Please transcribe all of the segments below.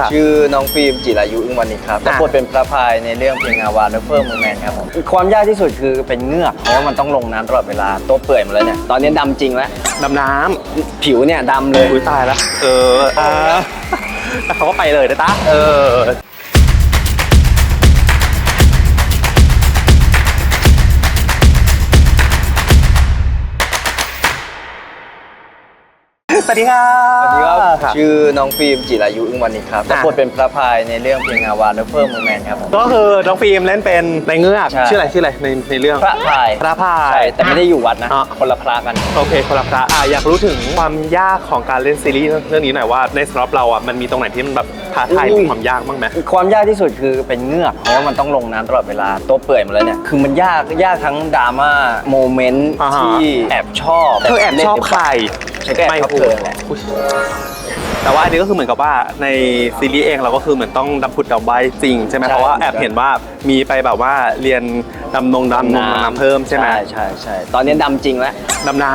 ครับ ชื่อน้องฟิล์มจิรายุอึ้งวันนี้ครับรับบทเป็นพระพายในเรื่องเพลงอาวานและเพิ่มมือแมนครับผมความยากที่สุดคือเป็นเงือกเพราะว่ามันต้องลงน้ำตลอดเวลาตัวเปื่อยหมดแล้วเนี่ยตอนนี้ดำจริงแล้วดำน้ผิวเนี่ยดำำเลย อุ้ยตายแล้วเอออ่าแล้วเขาก็ไปเลยนะตาเออ วัสดีครับ สวัสดีครับชื่อน้องฟิล์มจิรายุอึ้งวันนี้ครับรับบทเป็นพระพายในเรื่องเพลงอาวานและเพิ่มมือแมนครับผมก็คือน้องฟิล์มเล่นเป็นในเงือก ใช่ ชื่ออะไรชื่ออะไรในในเรื่อง พระพายพระพาใช่ยแต่ไม่ได้อยู่วัดนะ อะ คนละพระกัน โอเคคนละพระอะอยากรู้ถึงความยากของการเล่นซีรีส์เรื่องนี้หน่อยว่าในสำหรับเราอะมันมีตรงไหนที่มันแบบท้าทายอุ้ย มีความยากบ้างไหม ความยากที่สุดคือเป็นเงือกเพราะว่ามันต้องลงน้ำตลอดเวลาตัวเปื่อยหมดแล้วเนี่ยคือมันยากยากทั้งดราม่าโมเมนต์อ่าฮะ ที่แอบชอบเธอแอบชอบใคร ฉันก็แอบชอบเธอแหละอุ๊ยแต่ว่าอันนี้ก็คือเหมือนกับว่าในซีรีส์เองเราก็คือเหมือนต้องดำผุดดำใบจริงใช่ไหมใช่เพราะว่าแอบเห็นว่ามีไปแบบว่าเรียนดำนงดำนงดำน้ำเพิ่มใช่ไหมใช่ใช่ใช่ตอนนี้ดำจริงแล้วดำน้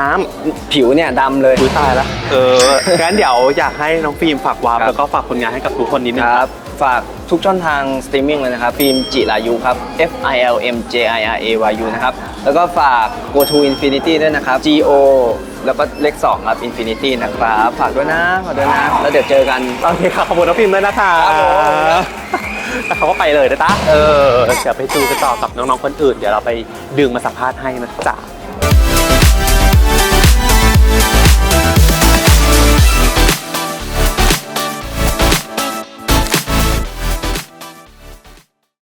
ผิวเนี่ยดำเลยำอุ้ยตายแล้วเอองั้นเดี๋ยวอยากให้น้องฟิล์มฝากวาร์ปครับแล้วก็ฝากผลงานให้กับทุกคนนิดนึงคครัรับบ ฝากทุกช่องทางสตรีมมิ่งเลยนะครับ ฟิล์มจิรายุครับ F I L M J I R A Y U นะครับ แล้วก็ฝาก Go to Infinity ด้วยนะครับ G O แล้วก็เลข2ครับ Infinity นะครับ ฝากด้วยนะ ฝากด้วยนะ แล้วเดี๋ยวเจอกัน โอเคครับขอบคุณน้องฟิล์มด้วยนะคะครับผมแล้วเขาก็ไปเลยนะจ๊ะเออเดี๋ยวไปดูกันต่อกับน้องๆคนอื่น เดี๋ยวเราไปดึงมาสัมภาษณ์ให้นะจ๊ะ